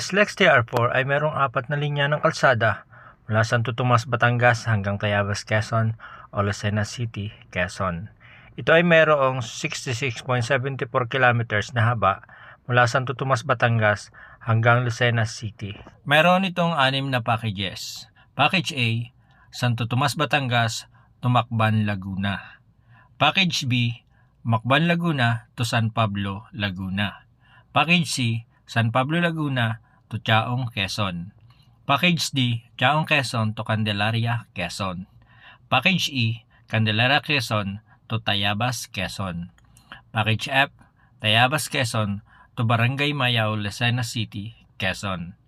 SLEX TR4 ay merong apat na linya ng kalsada mula Santo Tomas, Batangas hanggang Tayabas, Quezon o Lucena City, Quezon. Ito ay merong 66.74 kilometers na haba mula Santo Tomas, Batangas hanggang Lucena City. Meron itong anim na packages. Package A, Santo Tomas, Batangas, Tumakban, Laguna. Package B, Macban, Laguna to San Pablo, Laguna. Package C, San Pablo, Laguna to Chaong, Quezon. Package D, Chaong, Quezon to Candelaria, Quezon. Package E, Candelaria, Quezon to Tayabas, Quezon. Package F, Tayabas, Quezon to Barangay Mayao, Lucena City, Quezon.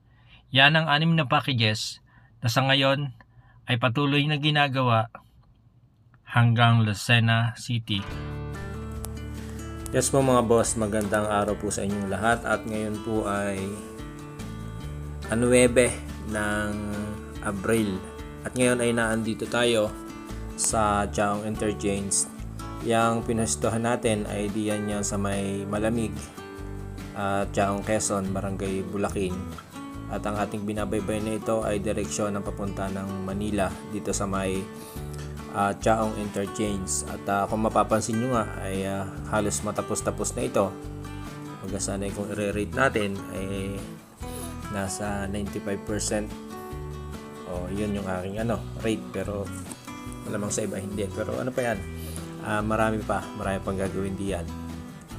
Yan ang anim na packages na sa ngayon ay patuloy na ginagawa hanggang Lucena City. Yes po mga boss, magandang araw po sa inyong lahat at ngayon po ay 9 ng Abril at ngayon ay naandito tayo sa Chaong Interchange. Yang pinustuhan natin ay diyan yan sa may malamig at Chaong Quezon, Barangay Bulakin. At ang ating binabaybay na ito ay direksyon ng papunta ng Manila dito sa may uh, Chaong Interchange. At ah, kung mapapansin nyo nga ay ah, halos matapos-tapos na ito. Magasanay kung i-rate natin ay nasa 95%. O yun yung aking ano, rate pero malamang sa iba hindi. Pero ano pa yan? Ah, marami pa, marami pang gagawin diyan.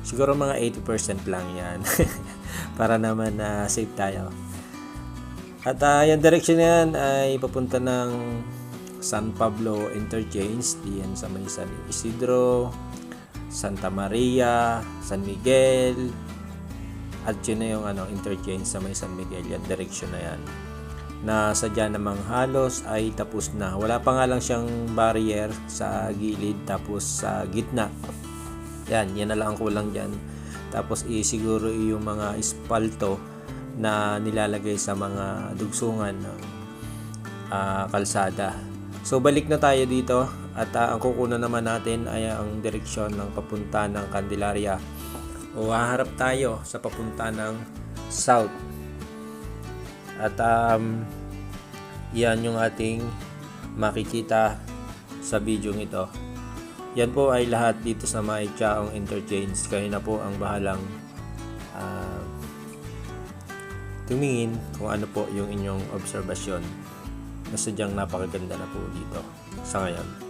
Siguro mga 80% lang yan. Para naman na safe tayo. At uh, yung direction na yan ay papunta ng San Pablo Interchange, diyan sa may San Isidro, Santa Maria, San Miguel, at yun na yung ano, interchange sa may San Miguel, yan direction na yan. Na sadya namang halos ay tapos na. Wala pa nga lang siyang barrier sa gilid tapos sa gitna. Yan, yan na lang ang kulang dyan. Tapos isiguro yung mga espalto na nilalagay sa mga dugsungan ng ah, kalsada. So balik na tayo dito at ah, ang kukunan naman natin ay ang direksyon ng papunta ng Candelaria. O haharap tayo sa papunta ng south. At um, yan yung ating makikita sa video ito. Yan po ay lahat dito sa may Chaong Interchange. Kayo na po ang bahalang ah, tumingin kung ano po yung inyong obserbasyon na sadyang napakaganda na po dito sa ngayon.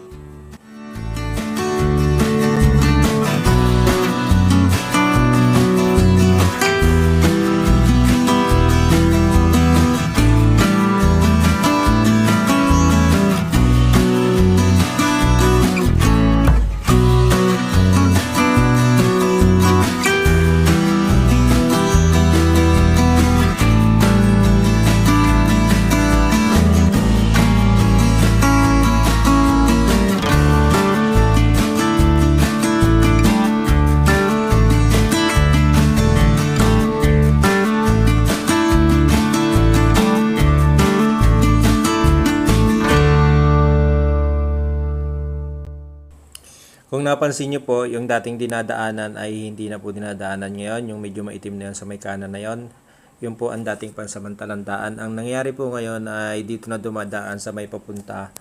Kung napansin nyo po, yung dating dinadaanan ay hindi na po dinadaanan ngayon. Yung medyo maitim na yun sa may kanan na yun. Yun po ang dating pansamantalang daan. Ang nangyari po ngayon ay dito na dumadaan sa may papunta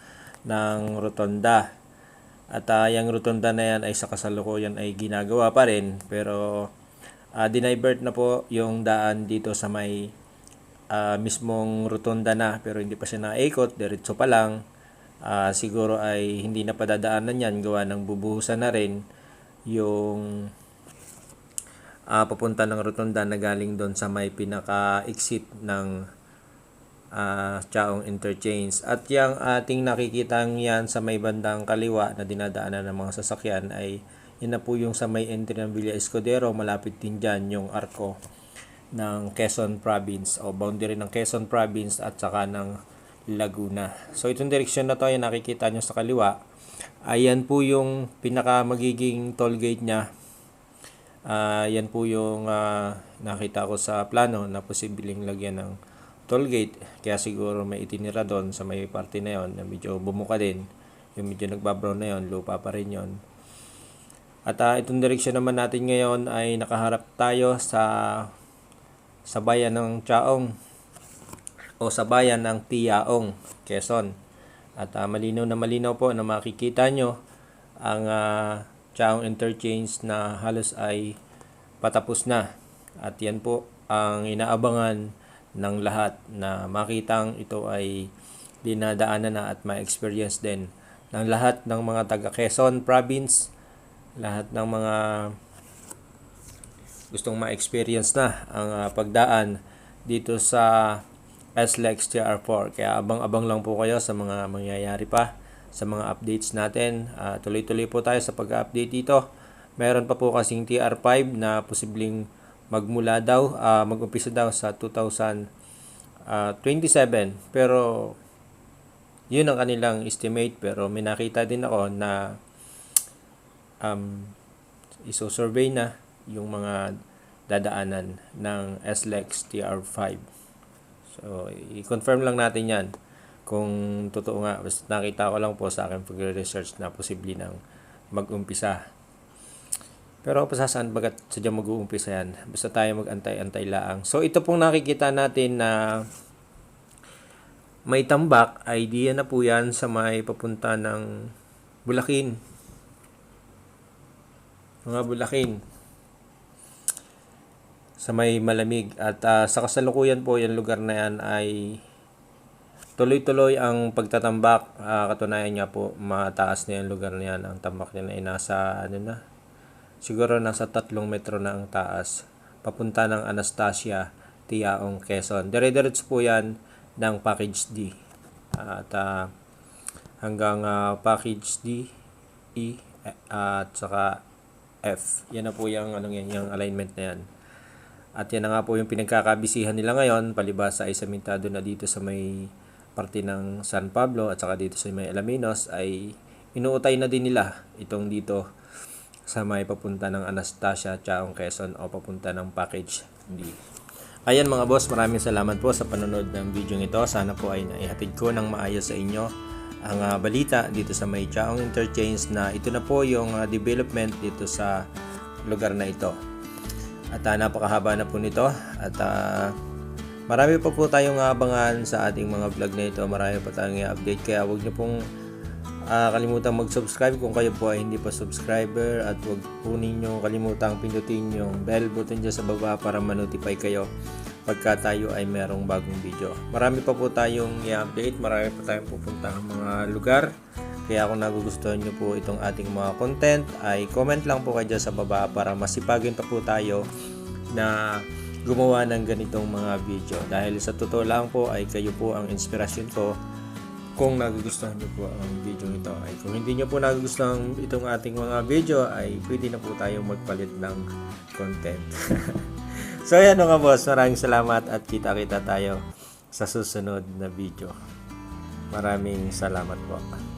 ng rotonda. At uh, yung rotonda na yan ay sa kasalukuyan ay ginagawa pa rin. Pero uh, dinivert na po yung daan dito sa may ah, mismong rotonda na. Pero hindi pa siya naikot, diretso pa lang ah, siguro ay hindi na padadaanan yan gawa ng bubuhusan na rin yung ah, papunta ng rotonda na galing doon sa may pinaka-exit ng ah, Chaong Interchange. At yung ating nakikita yan sa may bandang kaliwa na dinadaanan ng mga sasakyan ay yun na po yung sa may entry ng Villa Escudero. Malapit din dyan yung arko ng Quezon Province o boundary ng Quezon Province at saka ng Laguna. So itong direksyon na to ay nakikita nyo sa kaliwa. Ayan po yung pinaka magiging toll gate niya. Ah, yan po yung ah, nakita ko sa plano na posibleng lagyan ng toll gate. Kaya siguro may itinira doon sa may parte na yon na medyo bumuka din. Yung medyo nagbabrown na yon, lupa pa rin yon. At ah, itong direksyon naman natin ngayon ay nakaharap tayo sa sa bayan ng Chaong o sa bayan ng Tiyaong, Quezon. At ah, malinaw na malinaw po na makikita nyo ang ah, Chaong Interchange na halos ay patapos na. At yan po ang inaabangan ng lahat na makitang ito ay dinadaanan na at ma-experience din ng lahat ng mga taga Quezon Province, lahat ng mga gustong ma-experience na ang ah, pagdaan dito sa SLEX TR4. Kaya abang-abang lang po kayo sa mga mangyayari pa, sa mga updates natin. Ah, tuloy-tuloy po tayo sa pag-update dito. Meron pa po kasing TR5 na posibleng magmula daw, ah, mag-umpisa daw sa 2027. Pero yun ang kanilang estimate pero may nakita din ako na um, iso-survey na yung mga dadaanan ng SLEX TR5. So, i-confirm lang natin yan kung totoo nga. Basta nakita ko lang po sa akin pag-research na posible nang mag-umpisa. Pero pa saan bagat sadyang mag-uumpisa yan. Basta tayo mag-antay-antay laang. So, ito pong nakikita natin na may tambak, idea na po yan sa may papunta ng Bulakin. Mga Bulakin. Sa may malamig. At ah, sa kasalukuyan po, yung lugar na yan ay tuloy-tuloy ang pagtatambak. Ah, katunayan nga po, mataas na yung lugar na yan. Ang tambak niya ay nasa, ano na, siguro nasa tatlong metro na ang taas. Papunta ng Anastasia, Tiaong, Quezon. Dire-diretso po yan ng package D. At ah, hanggang ah, package D, E, eh, at saka F. Yan na po yung, anong yan, yung alignment na yan. At yan na nga po yung pinagkakabisihan nila ngayon, palibasa ay samintado na dito sa may parte ng San Pablo at saka dito sa may Alaminos ay inuutay na din nila itong dito sa may papunta ng Anastasia, Chaong Quezon o papunta ng package D. Ayan mga boss, maraming salamat po sa panonood ng video ito. Sana po ay naihatid ko ng maayos sa inyo ang ah, balita dito sa may Chaong Interchange na ito na po yung ah, development dito sa lugar na ito. At ah, napakahaba na po nito at ah, marami pa po tayong abangan sa ating mga vlog na ito. Marami pa tayong i-update kaya huwag niyo pong ah, kalimutang mag-subscribe kung kayo po ay hindi pa subscriber at huwag po ninyo kalimutang pindutin yung bell button dyan sa baba para ma-notify kayo pagka tayo ay merong bagong video. Marami pa po tayong i-update, marami pa tayong pupuntang mga lugar. Kaya kung nagugustuhan nyo po itong ating mga content, ay comment lang po kayo sa baba para masipagin pa po tayo na gumawa ng ganitong mga video. Dahil sa totoo lang po ay kayo po ang inspirasyon ko kung nagugustuhan nyo po ang video ito. Ay kung hindi nyo po nagugustuhan itong ating mga video ay pwede na po tayong magpalit ng content. so ayan mga boss, maraming salamat at kita-kita tayo sa susunod na video. Maraming salamat po.